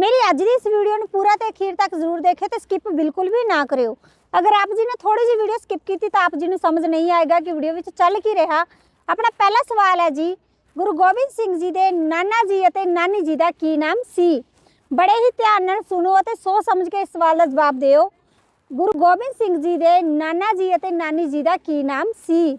ਮੇਰੀ ਅੱਜ ਦੀ ਇਸ ਵੀਡੀਓ ਨੂੰ ਪੂਰਾ ਤੇ ਅਖੀਰ ਤੱਕ ਜ਼ਰੂਰ ਦੇਖਿਓ ਤੇ ਸਕਿਪ ਬਿਲਕੁਲ ਵੀ ਨਾ ਕਰਿਓ ਅਗਰ ਆਪ ਜੀ ਨੇ ਥੋੜੀ ਜਿਹੀ ਵੀਡੀਓ ਸਕਿਪ ਕੀਤੀ ਤਾਂ ਆਪ ਜੀ ਨੂੰ ਸਮਝ ਨਹੀਂ ਆਏਗਾ ਕਿ ਵੀਡੀਓ ਵਿੱਚ ਚੱਲ ਕੀ ਰਿਹਾ ਆਪਣਾ ਪਹਿਲਾ ਸਵਾਲ ਹੈ ਜੀ ਗੁਰੂ ਗੋਬਿੰਦ ਸਿੰਘ ਜੀ ਦੇ ਨਾਨਾ ਜੀ ਅਤੇ ਨਾਨੀ ਜੀ ਦਾ ਕੀ ਨਾਮ ਸੀ ਬੜੇ ਹੀ ਧਿਆਨ ਨਾਲ ਸੁਣੋ ਅਤੇ ਸੋਚ ਸਮਝ ਕੇ ਇਸ ਸਵਾਲ ਦਾ ਜਵਾਬ ਦਿਓ ਗੁਰੂ ਗੋਬਿੰਦ ਸਿੰਘ ਜੀ ਦੇ ਨਾਨਾ ਜੀ ਅਤੇ ਨਾਨੀ ਜੀ ਦਾ ਕੀ ਨਾਮ ਸੀ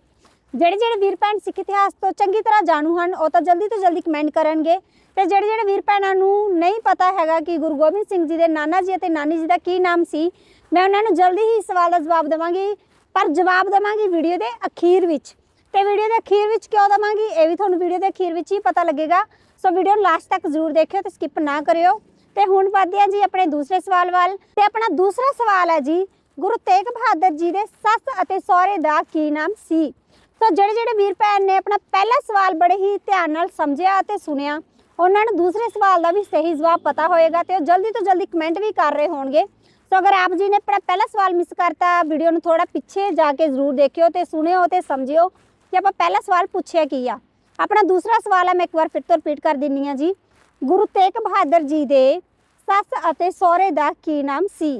ਜਿਹੜੇ ਜਿਹੜੇ ਵੀਰ ਭੈਣ ਸਿੱਖ ਇਤਿਹਾਸ ਤੋਂ ਚੰਗੀ ਤਰ੍ਹਾਂ ਜਾਣੂ ਹਨ, ਉਹ ਤਾਂ ਜਲਦੀ ਤੋਂ ਜਲਦੀ ਕਮੈਂਟ ਕਰਨਗੇ। ਤੇ ਜਿਹੜੇ ਜਿਹੜੇ ਵੀਰ ਭੈਣਾਂ ਨੂੰ ਨਹੀਂ ਪਤਾ ਹੈਗਾ ਕਿ ਗੁਰੂ ਗੋਬਿੰਦ ਸਿੰਘ ਜੀ ਦੇ ਨਾਨਾ ਜੀ ਅਤੇ ਨਾਨੀ ਜੀ ਦਾ ਕੀ ਨਾਮ ਸੀ, ਮੈਂ ਉਹਨਾਂ ਨੂੰ ਜਲਦੀ ਹੀ ਇਸ ਸਵਾਲ ਦਾ ਜਵਾਬ ਦੇਵਾਂਗੀ, ਪਰ ਜਵਾਬ ਦੇਵਾਂਗੀ ਵੀਡੀਓ ਦੇ ਅਖੀਰ ਵਿੱਚ। ਤੇ ਵੀਡੀਓ ਦੇ ਅਖੀਰ ਵਿੱਚ ਕਿਉਂ ਦੇਵਾਂਗੀ, ਇਹ ਵੀ ਤੁਹਾਨੂੰ ਵੀਡੀਓ ਦੇ ਅਖੀਰ ਵਿੱਚ ਹੀ ਪਤਾ ਲੱਗੇਗਾ। ਸੋ ਵੀਡੀਓ ਲਾਸਟ ਤੱਕ ਜ਼ਰੂਰ ਦੇਖਿਓ ਤੇ ਸਕਿਪ ਨਾ ਕਰਿਓ। ਤੇ ਹੁਣ ਵੱਧਦੇ ਹਾਂ ਜੀ ਆਪਣੇ ਦੂਸਰੇ ਸਵਾਲ ਵੱਲ। ਤੇ ਆਪਣਾ ਦੂਸਰਾ ਸਵਾਲ ਹੈ ਜੀ, ਗੁਰੂ ਤੇਗ ਬਹਾਦਰ ਜੀ ਦੇ ਸੱਸ ਅਤੇ ਸਹੁਰੇ ਦਾ ਕੀ ਨਾਮ ਸੀ? ਸੋ ਜਿਹੜੇ ਜਿਹੜੇ ਵੀਰ ਭੈਣ ਨੇ ਆਪਣਾ ਪਹਿਲਾ ਸਵਾਲ ਬੜੇ ਹੀ ਧਿਆਨ ਨਾਲ ਸਮਝਿਆ ਅਤੇ ਸੁਣਿਆ। ਉਹਨਾਂ ਨੂੰ ਦੂਸਰੇ ਸਵਾਲ ਦਾ ਵੀ ਸਹੀ ਜਵਾਬ ਪਤਾ ਹੋਏਗਾ ਤੇ ਉਹ ਜਲਦੀ ਤੋਂ ਜਲਦੀ ਕਮੈਂਟ ਵੀ ਕਰ ਰਹੇ ਹੋਣਗੇ। ਸੋ ਅਗਰ ਆਪ ਜੀ ਨੇ ਆਪਣਾ ਪਹਿਲਾ ਸਵਾਲ ਮਿਸ ਕਰਤਾ ਵੀਡੀਓ ਨੂੰ ਥੋੜਾ ਪਿੱਛੇ ਜਾ ਕੇ ਜ਼ਰੂਰ ਦੇਖਿਓ ਤੇ ਸੁਣਿਓ ਤੇ ਸਮਝਿਓ ਕਿ ਆਪਾਂ ਪਹਿਲਾ ਸਵਾਲ ਪੁੱਛਿਆ ਕੀ ਆ। ਆਪਣਾ ਦੂਸਰਾ ਸਵਾਲ ਹੈ ਮੈਂ ਇੱਕ ਵਾਰ ਫਿਰ ਤੋਂ ਰਿਪੀਟ ਕਰ ਦਿੰਨੀ ਆ ਜੀ। ਗੁਰੂ ਤੇਗ ਬਹਾਦਰ ਜੀ ਦੇ ਸੱਸ ਅਤੇ ਸਹੁਰੇ ਦਾ ਕੀ ਨਾਮ ਸੀ?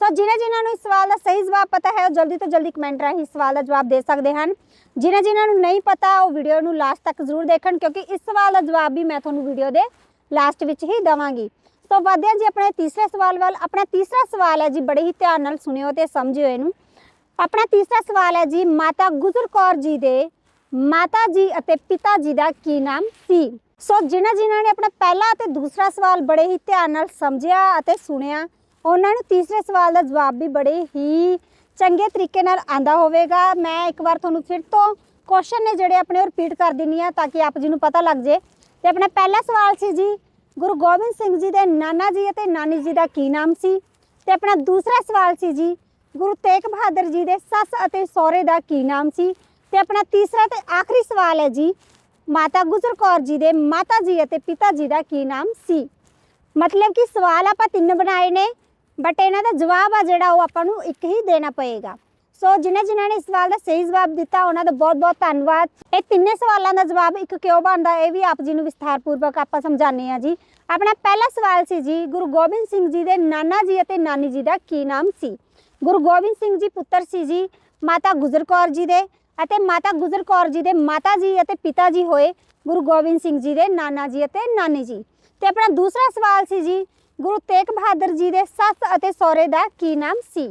ਸੋ ਜਿਨ੍ਹਾਂ ਜਿਨ੍ਹਾਂ ਨੂੰ ਇਸ ਸਵਾਲ ਦਾ ਸਹੀ ਜਵਾਬ ਪਤਾ ਹੈ, ਉਹ ਜਲਦੀ ਤੋਂ ਜਲਦੀ ਕਮੈਂਟ ਰਾਹੀਂ ਇਸ ਸਵਾਲ ਦਾ ਜਵਾਬ ਦੇ ਸਕਦੇ ਹਨ। ਜਿਨ੍ਹਾਂ ਜਿਨ੍ਹਾਂ ਨੂੰ ਨਹੀਂ ਪਤਾ, ਉਹ ਵੀਡੀਓ ਨੂੰ ਲਾਸਟ ਤੱਕ ਜ਼ਰੂਰ ਦੇਖਣ, ਕਿਉਂਕਿ ਇਸ ਸਵਾਲ ਦਾ ਜਵਾਬ ਵੀ ਮੈਂ ਤੁਹਾਨੂੰ ਵੀਡੀਓ ਦੇ ਲਾਸਟ ਵਿੱਚ ਹੀ ਦਵਾਂਗੀ। ਸੋ ਵਧਦੇ ਹਾਂ ਜੀ ਆਪਣੇ ਤੀਸਰੇ ਸਵਾਲ ਵੱਲ। ਆਪਣਾ ਤੀਸਰਾ ਸਵਾਲ ਹੈ ਜੀ, ਬੜੇ ਹੀ ਧਿਆਨ ਨਾਲ ਸੁਣਿਓ ਤੇ ਸਮਝਿਓ ਇਹਨੂੰ। ਆਪਣਾ ਤੀਸਰਾ ਸਵਾਲ ਹੈ ਜੀ, ਮਾਤਾ ਗੁਜਰ ਕੌਰ ਜੀ ਦੇ ਮਾਤਾ ਜੀ ਅਤੇ ਪਿਤਾ ਜੀ ਦਾ ਕੀ ਨਾਮ ਸੀ? ਸੋ ਜਿਨ੍ਹਾਂ ਜਿਨ੍ਹਾਂ ਨੇ ਆਪਣਾ ਪਹਿਲਾ ਅਤੇ ਦੂਸਰਾ ਸਵਾਲ ਬੜੇ ਹੀ ਧਿਆਨ ਨਾਲ ਸਮਝਿਆ ਅਤੇ ਸੁਣਿਆ ਉਹਨਾਂ ਨੂੰ ਤੀਸਰੇ ਸਵਾਲ ਦਾ ਜਵਾਬ ਵੀ ਬੜੇ ਹੀ ਚੰਗੇ ਤਰੀਕੇ ਨਾਲ ਆਂਦਾ ਹੋਵੇਗਾ। ਮੈਂ ਇੱਕ ਵਾਰ ਤੁਹਾਨੂੰ ਫਿਰ ਤੋਂ ਕੁਐਸਚਨ ਨੇ ਜਿਹੜੇ ਆਪਣੇ ਰਿਪੀਟ ਕਰ ਦਿੰਨੀ ਆ ਤਾਂ ਕਿ ਆਪ ਜੀ ਨੂੰ ਪਤਾ ਲੱਗ ਜੇ। ਤੇ ਆਪਣਾ ਪਹਿਲਾ ਸਵਾਲ ਸੀ ਜੀ, ਗੁਰੂ ਗੋਬਿੰਦ ਸਿੰਘ ਜੀ ਦੇ ਨਾਨਾ ਜੀ ਅਤੇ ਨਾਨੀ ਜੀ ਦਾ ਕੀ ਨਾਮ ਸੀ? ਤੇ ਆਪਣਾ ਦੂਸਰਾ ਸਵਾਲ ਸੀ ਜੀ, ਗੁਰੂ ਤੇਗ ਬਹਾਦਰ ਜੀ ਦੇ ਸੱਸ ਅਤੇ ਸਹੁਰੇ ਦਾ ਕੀ ਨਾਮ ਸੀ? ਤੇ ਆਪਣਾ ਤੀਸਰਾ ਤੇ ਆਖਰੀ ਸਵਾਲ ਹੈ ਜੀ, ਮਾਤਾ ਗੁਜਰ ਕੌਰ ਜੀ ਦੇ ਮਾਤਾ ਜੀ ਅਤੇ ਪਿਤਾ ਜੀ ਦਾ ਕੀ ਨਾਮ ਸੀ? ਮਤਲਬ ਕਿ ਸਵਾਲ ਆਪਾਂ ਤਿੰਨ ਬਣਾਏ ਨੇ। ਬਟ ਇਹਨਾਂ ਦਾ ਜਵਾਬ ਆ ਜਿਹੜਾ ਉਹ ਆਪਾਂ ਨੂੰ ਇੱਕ ਹੀ ਦੇਣਾ ਪਏਗਾ। ਸੋ ਜਿਨ੍ਹਾਂ ਜਿਨ੍ਹਾਂ ਨੇ ਇਸ ਸਵਾਲ ਦਾ ਸਹੀ ਜਵਾਬ ਦਿੱਤਾ, ਉਹਨਾਂ ਦਾ ਬਹੁਤ-ਬਹੁਤ ਧੰਨਵਾਦ। ਇਹ ਤਿੰਨੇ ਸਵਾਲਾਂ ਦਾ ਜਵਾਬ ਇੱਕ ਕਿਉਂ ਬਣਦਾ, ਇਹ ਵੀ ਆਪ ਜੀ ਨੂੰ ਵਿਸਥਾਰਪੂਰਵਕ ਆਪਾਂ ਸਮਝਾਉਂਦੇ ਆ ਜੀ। ਆਪਣਾ ਪਹਿਲਾ ਸਵਾਲ ਸੀ ਜੀ, ਗੁਰੂ ਗੋਬਿੰਦ ਸਿੰਘ ਜੀ ਦੇ ਨਾਨਾ ਜੀ ਅਤੇ ਨਾਨੀ ਜੀ ਦਾ ਕੀ ਨਾਮ ਸੀ? ਗੁਰੂ ਗੋਬਿੰਦ ਸਿੰਘ ਜੀ ਪੁੱਤਰ ਸੀ ਜੀ, ਮਾਤਾ ਗੁਜਰ ਕੌਰ ਜੀ ਦੇ ਅਤੇ ਮਾਤਾ ਗੁਜਰ ਕੌਰ ਜੀ ਦੇ ਮਾਤਾ ਜੀ ਅਤੇ ਪਿਤਾ ਜੀ ਹੋਏ ਗੁਰੂ ਗੋਬਿੰਦ ਸਿੰਘ ਜੀ ਦੇ ਨਾਨਾ ਜੀ ਅਤੇ ਨਾਨੀ ਜੀ। ਤੇ ਆਪਣਾ ਦੂਸਰਾ ਸਵਾਲ ਸੀ ਜੀ ਗੁਰੂ ਤੇਗ ਬਹਾਦਰ ਜੀ ਦੇ ਸੱਸ ਅਤੇ ਸਹੁਰੇ ਦਾ ਕੀ ਨਾਮ ਸੀ?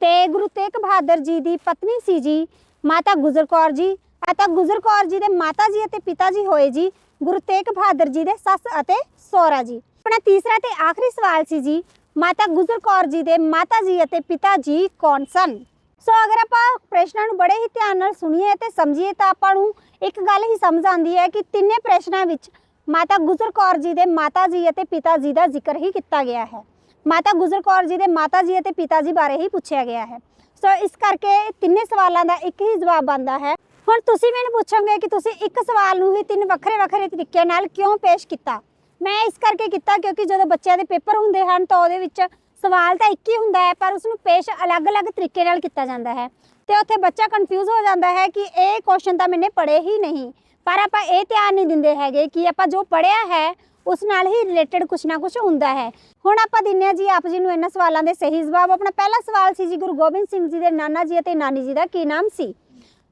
ਤੇ ਗੁਰੂ ਤੇਗ ਬਹਾਦਰ ਜੀ ਦੀ ਪਤਨੀ ਸੀ ਜੀ ਮਾਤਾ ਗੁਜਰ ਕੌਰ ਜੀ। ਅਤੇ ਗੁਜਰ ਕੌਰ ਜੀ ਦੇ ਮਾਤਾ ਜੀ ਅਤੇ ਪਿਤਾ ਜੀ ਹੋਏ ਜੀ ਗੁਰੂ ਤੇਗ ਬਹਾਦਰ ਜੀ ਦੇ ਸੱਸ ਅਤੇ ਸਹੁਰਾ ਜੀ। ਆਪਣਾ ਤੀਸਰਾ ਤੇ ਆਖਰੀ ਸਵਾਲ ਸੀ ਜੀ, ਮਾਤਾ ਗੁਜਰ ਕੌਰ ਜੀ ਦੇ ਮਾਤਾ ਜੀ ਅਤੇ ਪਿਤਾ ਜੀ ਕੌਣ ਸਨ? ਸੋ ਅਗਰ ਆਪਾਂ ਪ੍ਰਸ਼ਨਾਂ ਨੂੰ ਬੜੇ ਹੀ ਧਿਆਨ ਨਾਲ ਸੁਣੀਏ ਤੇ ਸਮਝੀਏ ਤਾਂ ਆਪਾਂ ਨੂੰ ਇੱਕ ਗੱਲ ਹੀ ਸਮਝ ਆਉਂਦੀ ਹੈ ਕਿ ਤਿੰਨੇ ਪ੍ਰਸ਼ਨਾਂ ਵਿੱਚ ਮਾਤਾ ਗੁਜਰ ਕੌਰ ਜੀ ਦੇ ਮਾਤਾ ਜੀ ਅਤੇ ਪਿਤਾ ਜੀ ਦਾ ਜ਼ਿਕਰ ਹੀ ਕੀਤਾ ਗਿਆ ਹੈ। ਮਾਤਾ ਗੁਜਰ ਕੌਰ ਜੀ ਦੇ ਮਾਤਾ ਜੀ ਅਤੇ ਪਿਤਾ ਜੀ ਬਾਰੇ ਹੀ ਪੁੱਛਿਆ ਗਿਆ ਹੈ। ਸੋ ਇਸ ਕਰਕੇ ਤਿੰਨੇ ਸਵਾਲਾਂ ਦਾ ਇੱਕ ਹੀ ਜਵਾਬ ਬਣਦਾ ਹੈ। ਹੁਣ ਤੁਸੀਂ ਮੈਨੂੰ ਪੁੱਛੋਗੇ ਕਿ ਤੁਸੀਂ ਇੱਕ ਸਵਾਲ ਨੂੰ ਹੀ ਤਿੰਨ ਵੱਖਰੇ ਵੱਖਰੇ ਤਰੀਕੇ ਨਾਲ ਕਿਉਂ ਪੇਸ਼ ਕੀਤਾ? ਮੈਂ ਇਸ ਕਰਕੇ ਕੀਤਾ ਕਿਉਂਕਿ ਜਦੋਂ ਬੱਚਿਆਂ ਦੇ ਪੇਪਰ ਹੁੰਦੇ ਹਨ ਤਾਂ ਉਹਦੇ ਵਿੱਚ ਸਵਾਲ ਤਾਂ ਇੱਕ ਹੀ ਹੁੰਦਾ ਹੈ, ਪਰ ਉਸ ਨੂੰ ਪੇਸ਼ ਅਲੱਗ-ਅਲੱਗ ਤਰੀਕੇ ਨਾਲ ਕੀਤਾ ਜਾਂਦਾ ਹੈ। ਤੇ ਉੱਥੇ ਬੱਚਾ ਕਨਫਿਊਜ਼ ਹੋ ਜਾਂਦਾ ਹੈ ਕਿ ਇਹ ਕੁਐਸਚਨ ਤਾਂ ਮੈਨੇ ਪੜ੍ਹੇ ਹੀ ਨਹੀਂ। ਪਰ ਆਪਾਂ ਇਹ ਧਿਆਨ ਨਹੀਂ ਦਿੰਦੇ ਹੈਗੇ ਕਿ ਆਪਾਂ ਜੋ ਪੜ੍ਹਿਆ ਹੈ, ਉਸ ਨਾਲ ਹੀ ਰਿਲੇਟਡ ਕੁਛ ਨਾ ਕੁਛ ਹੁੰਦਾ ਹੈ। ਹੁਣ ਆਪਾਂ ਦਿੰਨੇ ਆ ਜੀ ਆਪ ਜੀ ਨੂੰ ਇਹਨਾਂ ਸਵਾਲਾਂ ਦੇ ਸਹੀ ਜਵਾਬ। ਆਪਣਾ ਪਹਿਲਾ ਸਵਾਲ ਸੀ ਜੀ ਗੁਰੂ ਗੋਬਿੰਦ ਸਿੰਘ ਜੀ ਦੇ ਨਾਨਾ ਜੀ ਅਤੇ ਨਾਨੀ ਜੀ ਦਾ ਕੀ ਨਾਮ ਸੀ?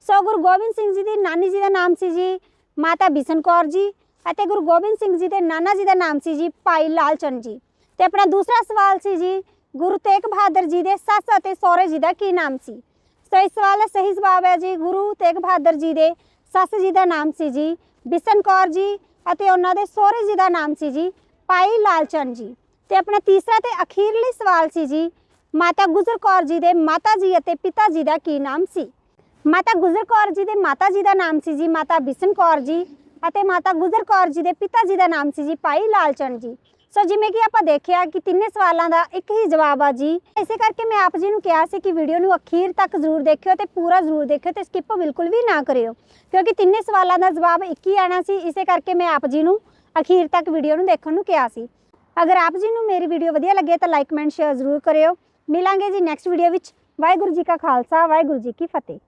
ਸੋ ਗੁਰੂ ਗੋਬਿੰਦ ਸਿੰਘ ਜੀ ਦੀ ਨਾਨੀ ਜੀ ਦਾ ਨਾਮ ਸੀ ਜੀ ਮਾਤਾ ਬਿਸ਼ਨ ਕੌਰ ਜੀ ਅਤੇ ਗੁਰੂ ਗੋਬਿੰਦ ਸਿੰਘ ਜੀ ਦੇ ਨਾਨਾ ਜੀ ਦਾ ਨਾਮ ਸੀ ਜੀ ਭਾਈ ਲਾਲ ਚੰਦ ਜੀ। ਤੇ ਆਪਣਾ ਦੂਸਰਾ ਸਵਾਲ ਸੀ ਜੀ ਗੁਰੂ ਤੇਗ ਬਹਾਦਰ ਜੀ ਦੇ ਸੱਸ ਅਤੇ ਸਹੁਰੇ ਜੀ ਦਾ ਕੀ ਨਾਮ ਸੀ? ਸੋ ਇਸ ਸਵਾਲ ਦਾ ਸਹੀ ਜਵਾਬ ਹੈ ਜੀ ਗੁਰੂ ਤੇਗ ਬਹਾਦਰ ਜੀ ਦੇ ਸੱਸ ਜੀ ਦਾ ਨਾਮ ਸੀ ਜੀ, ਬਿਸ਼ਨ ਕੌਰ ਜੀ ਅਤੇ ਉਹਨਾਂ ਦੇ ਸਹੁਰੇ ਜੀ ਦਾ ਨਾਮ ਸੀ ਜੀ, ਭਾਈ ਲਾਲਚੰਦ ਜੀ। ਤੇ ਆਪਣਾ ਤੀਸਰਾ ਤੇ ਅਖੀਰਲੀ ਸਵਾਲ ਸੀ ਜੀ, ਮਾਤਾ ਗੁਜਰ ਕੌਰ ਜੀ ਦੇ ਮਾਤਾ ਜੀ ਅਤੇ ਪਿਤਾ ਜੀ ਦਾ ਕੀ ਨਾਮ ਸੀ? ਮਾਤਾ ਗੁਜਰ ਕੌਰ ਜੀ ਦੇ ਮਾਤਾ ਜੀ ਦਾ ਨਾਮ ਸੀ ਜੀ, ਮਾਤਾ ਬਿਸ਼ਨ ਕੌਰ ਜੀ ਅਤੇ ਮਾਤਾ ਗੁਜਰ ਕੌਰ ਜੀ ਦੇ ਪਿਤਾ ਜੀ ਦਾ ਨਾਮ ਸੀ ਜੀ, ਭਾਈ ਲਾਲਚੰਦ ਜੀ। ਸੋ ਜਿਵੇਂ ਕਿ ਆਪਾਂ ਦੇਖਿਆ ਕਿ ਤਿੰਨੇ ਸਵਾਲਾਂ ਦਾ ਇੱਕ ਹੀ ਜਵਾਬ ਆ ਜੀ। ਇਸੇ ਕਰਕੇ ਮੈਂ ਆਪ ਜੀ ਨੂੰ ਕਿਹਾ ਸੀ ਕਿ ਵੀਡੀਓ ਨੂੰ ਅਖੀਰ ਤੱਕ ਜ਼ਰੂਰ ਦੇਖਿਓ ਤੇ ਪੂਰਾ ਜ਼ਰੂਰ ਦੇਖਿਓ ਤੇ ਸਕਿਪ ਬਿਲਕੁਲ ਵੀ ਨਾ ਕਰਿਓ। ਕਿਉਂਕਿ ਤਿੰਨੇ ਸਵਾਲਾਂ ਦਾ ਜਵਾਬ ਇੱਕ ਹੀ ਆਣਾ ਸੀ, ਇਸੇ ਕਰਕੇ ਮੈਂ ਆਪ ਜੀ ਨੂੰ ਅਖੀਰ ਤੱਕ ਵੀਡੀਓ ਨੂੰ ਦੇਖਣ ਨੂੰ ਕਿਹਾ ਸੀ। ਅਗਰ ਆਪ ਜੀ ਨੂੰ ਮੇਰੀ ਵੀਡੀਓ ਵਧੀਆ ਲੱਗੇ ਤਾਂ ਲਾਈਕ ਕਮੈਂਟ ਸ਼ੇਅਰ ਜ਼ਰੂਰ ਕਰਿਓ। ਮਿਲਾਂਗੇ ਜੀ ਨੈਕਸਟ ਵੀਡੀਓ ਵਿੱਚ। ਵਾਹਿਗੁਰੂ ਜੀ ਕਾ ਖਾਲਸਾ, ਵਾਹਿਗੁਰੂ ਜੀ ਕੀ ਫਤਿਹ।